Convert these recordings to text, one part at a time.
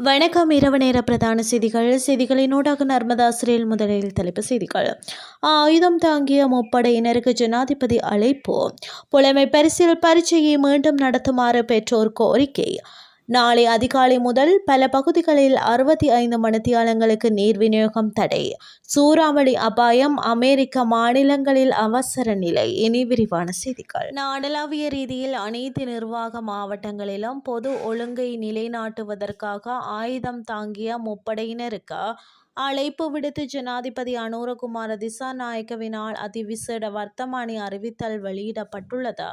வணக்கம். இரவு நேர பிரதான செய்திகள். செய்திகளினூடாக நர்மதாசிரியல் முதலில் தலைப்பு செய்திகள். ஆயுதம் தாங்கிய முப்படையினருக்கு ஜனாதிபதி அழைப்பு. புலமை பரிசில் பரீட்சையை மீண்டும் நடத்துமாறு பெற்றோர் கோரிக்கை. நாளை அதிகாலை முதல் பல பகுதிகளில் அறுபத்தி ஐந்து மணித்தியாலங்களுக்கு நீர் விநியோகம் தடை. சூறாவளி அபாயம் அமெரிக்க மாநிலங்களில் அவசர நிலை. இனி விரிவான செய்திகள். நாடளாவிய ரீதியில் அனைத்து நிர்வாக மாவட்டங்களிலும் பொது ஒழுங்கை நிலைநாட்டுவதற்காக ஆயுதம் தாங்கிய முப்படையினருக்கு அழைப்பு விடுத்து ஜனாதிபதி அனுரகுமார திசாநாயக்கவினால் அதிவிசேட வர்த்தமானி அறிவித்தல் வெளியிடப்பட்டுள்ளது.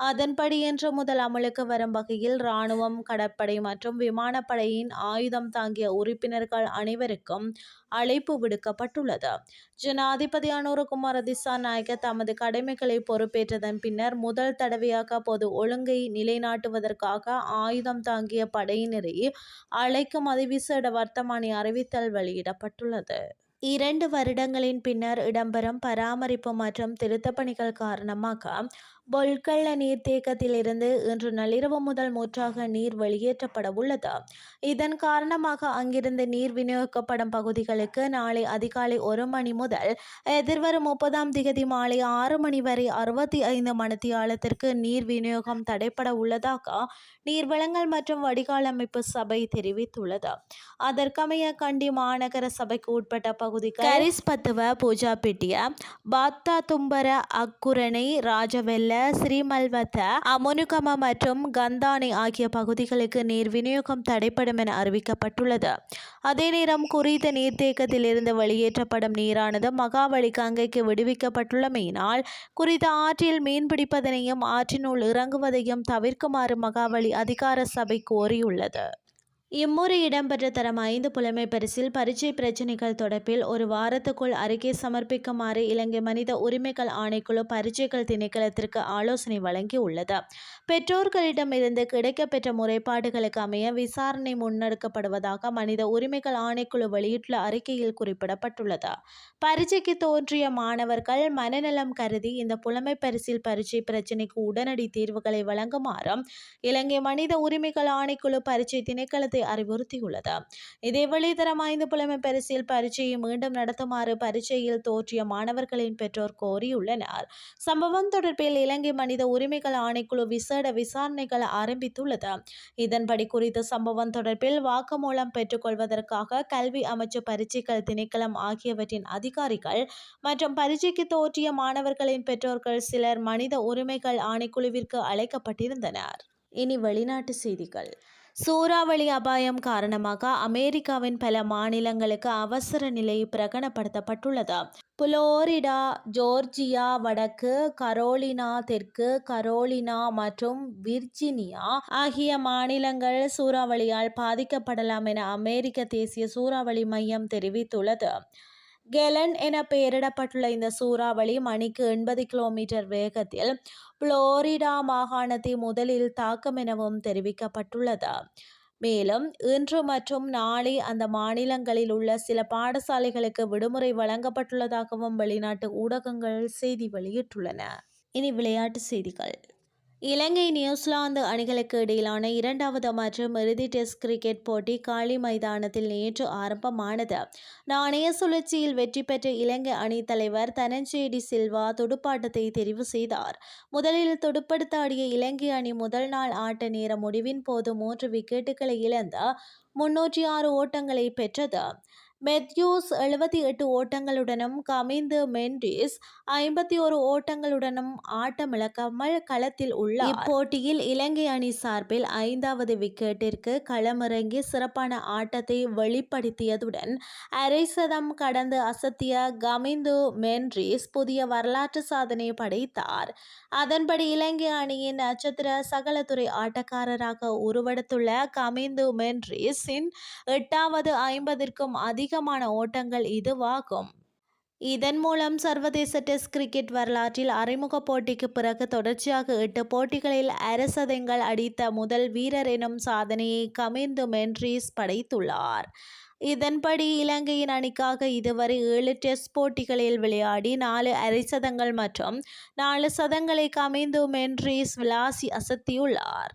அதன்படி இன்று முதல் அமலுக்கு வரும் வகையில் இராணுவம் கடற்படை மற்றும் விமானப்படையின் ஆயுதம் தாங்கிய உறுப்பினர்கள் அனைவருக்கும் அழைப்பு விடுக்கப்பட்டுள்ளது. ஜனாதிபதி அனுரகுமார திசாநாயக்க தமது கடமைகளை பொறுப்பேற்றதன் பின்னர் முதல் தடவையாக பொது ஒழுங்கை நிலைநாட்டுவதற்காக ஆயுதம் தாங்கிய படையினரை அழைக்கும் அதிவிசேட வர்த்தமானி அறிவித்தல் வெளியிடப்பட்டுள்ளது. இரண்டு வருடங்களின் பின்னர் இடம்பெறும் பராமரிப்பு மற்றும் திருத்தப்பணிகள் காரணமாக பொல்கல்ல நீர்த்தேக்கத்திலிருந்து இன்று நள்ளிரவு முதல் மூற்றாக நீர் வெளியேற்றப்பட உள்ளது. இதன் காரணமாக அங்கிருந்து நீர் விநியோகிக்கப்படும் பகுதிகளுக்கு நாளை அதிகாலை ஒரு மணி முதல் எதிர்வரும் முப்பதாம் திகதி மாலை ஆறு மணி வரை அறுபத்தி ஐந்து மணித்தியாலத்திற்கு நீர் விநியோகம் தடைப்பட உள்ளதாக நீர் வளங்கள் மற்றும் வடிகால் அமைப்பு சபை தெரிவித்துள்ளது. அதற்கமைய கண்டி மாநகர சபைக்கு உட்பட்ட பகுதிகள் கரிஸ்பத்துவ பூஜாபிட்டிய பாத்தா தும்பர அக்குரணை ராஜவெல்ல ஸ்ரீமல்வத்த அமுனுகம மற்றும் கந்தானை ஆகிய பகுதிகளுக்கு நீர் விநியோகம் தடைப்படும் என அறிவிக்கப்பட்டுள்ளது. அதே நேரம் குறித்த நீர்த்தேக்கத்திலிருந்து வெளியேற்றப்படும் நீரானது மகாவலி கங்கைக்கு விடுவிக்கப்பட்டுள்ளமையினால் குறித்த ஆற்றில் மீன்பிடிப்பதனையும் ஆற்றினுள் இறங்குவதையும் தவிர்க்குமாறு மகாவலி அதிகார சபை கோரியுள்ளது. இம்முறை இடம்பெற்ற தரம் ஐந்து புலமை பரிசில் பரீட்சை பிரச்சினைகள் தொடர்பில் ஒரு வாரத்துக்குள் அறிக்கை சமர்ப்பிக்குமாறு இலங்கை மனித உரிமைகள் ஆணைக்குழு பரீட்சைகள் திணைக்களத்திற்கு ஆலோசனை வழங்கியுள்ளது. பெற்றோர்களிடமிருந்து கிடைக்கப்பெற்ற முறைப்பாடுகளுக்கு அமைய விசாரணை முன்னெடுக்கப்படுவதாக மனித உரிமைகள் ஆணைக்குழு வெளியிட்டுள்ள அறிக்கையில் குறிப்பிடப்பட்டுள்ளது. பரீட்சைக்கு தோன்றிய மாணவர்கள் மனநலம் கருதி இந்த புலமை பரிசில் பரீட்சை பிரச்சினைக்கு உடனடி தீர்வுகளை வழங்குமாறும் இலங்கை மனித உரிமைகள் ஆணைக்குழு பரீட்சை திணைக்களத்தை அறிவுறுத்தியுள்ளது. இதேவேளை தரம் ஐந்து புலமை பரிசில் பரீட்சையை மீண்டும் நடத்துமாறு பரீட்சையில் தோற்றிய மாணவர்களின் பெற்றோர் கோரியுள்ளனர். சம்பவம் தொடர்பில் இலங்கை மனித உரிமைகள் ஆணைக்குழு விசேட விசாரணைகள் ஆரம்பித்துள்ளது. இதன்படி குறித்த சம்பவம் தொடர்பில் வாக்குமூலம் பெற்றுக்கொள்வதற்காக கல்வி அமைச்சு பரீட்சைகள் திணைக்களம் ஆகியவற்றின் அதிகாரிகள் மற்றும் பரீட்சைக்கு தோற்றிய மாணவர்களின் பெற்றோர்கள் சிலர் மனித உரிமைகள் ஆணைக்குழுவிற்கு அழைக்கப்பட்டிருந்தனர். இனி வெளிநாட்டு செய்திகள். சூறாவளி அபாயம் காரணமாக அமெரிக்காவின் பல மாநிலங்களுக்கு அவசர நிலை பிரகடனப்படுத்தப்பட்டுள்ளது. புளோரிடா ஜோர்ஜியா வடக்கு கரோலினா தெற்கு கரோலினா மற்றும் விர்ஜினியா ஆகிய மாநிலங்கள் சூறாவளியால் பாதிக்கப்படலாம் என அமெரிக்க தேசிய சூறாவளி மையம் தெரிவித்துள்ளது. கெலன் என பெயரிடப்பட்டுள்ள இந்த சூறாவளி மணிக்கு எண்பது கிலோமீட்டர் வேகத்தில் புளோரிடா மாகாணத்தை முதலில் தாக்கும் எனவும் தெரிவிக்கப்பட்டுள்ளது. மேலும் இன்று மற்றும் நாளை அந்த மாநிலங்களில் உள்ள சில பாடசாலைகளுக்கு விடுமுறை வழங்கப்பட்டுள்ளதாகவும் வெளிநாட்டு ஊடகங்கள் செய்தி வெளியிட்டுள்ளன. இனி விளையாட்டு செய்திகள். இலங்கை நியூசிலாந்து அணிகளுக்கு இடையிலான இரண்டாவது மற்றும் இறுதி டெஸ்ட் கிரிக்கெட் போட்டி காலி மைதானத்தில் நேற்று ஆரம்பமானது. நாணய சுழற்சியில் வெற்றி பெற்ற இலங்கை அணி தலைவர் தனஞ்சேடி சில்வா துடுப்பாட்டத்தை தெரிவு செய்தார். முதலில் துடுப்படுத்த ஆடிய இலங்கை அணி முதல் நாள் ஆட்ட நேர முடிவின் போது மூன்று விக்கெட்டுகளை இழந்த முன்னூற்றி ஆறு ஓட்டங்களை பெற்றது. மெத்யூஸ் எழுபத்தி எட்டு ஓட்டங்களுடனும் கமிந்து மென்டிஸ் ஐம்பத்தி ஒரு ஓட்டங்களுடனும் ஆட்டமிழக்காமல் களத்தில் உள்ளார். இப்போட்டியில் இலங்கை அணி சார்பில் ஐந்தாவது விக்கெட்டிற்கு களமிறங்கி சிறப்பான ஆட்டத்தை வெளிப்படுத்தியதுடன் அரை சதம் கடந்து அசத்திய கமிந்து மென்ரிஸ் புதிய வரலாற்று சாதனை படைத்தார். அதன்படி இலங்கை அணியின் நட்சத்திர சகலத்துறை ஆட்டக்காரராக உருவெடுத்துள்ள கமிந்து மென்ரிஸின் எட்டாவது ஐம்பதிற்கும் அதிகமான ஓட்டங்கள் இதுவாகும். இதன் மூலம் சர்வதேச டெஸ்ட் கிரிக்கெட் வரலாற்றில் அறிமுக போட்டிக்கு பிறகு தொடர்ச்சியாக எட்டு போட்டிகளில் அரசதங்கள் அடித்த முதல் வீரர் எனும் சாதனையை கமிந்து மென்ட்ரீஸ் படைத்துள்ளார். இதன்படி இலங்கையின் அணிக்காக இதுவரை ஏழு டெஸ்ட் போட்டிகளில் விளையாடி நாலு அரை சதங்கள் மற்றும் நாலு சதங்களை கமிந்து மென்ட்ரீஸ் விளாசி அசத்தியுள்ளார்.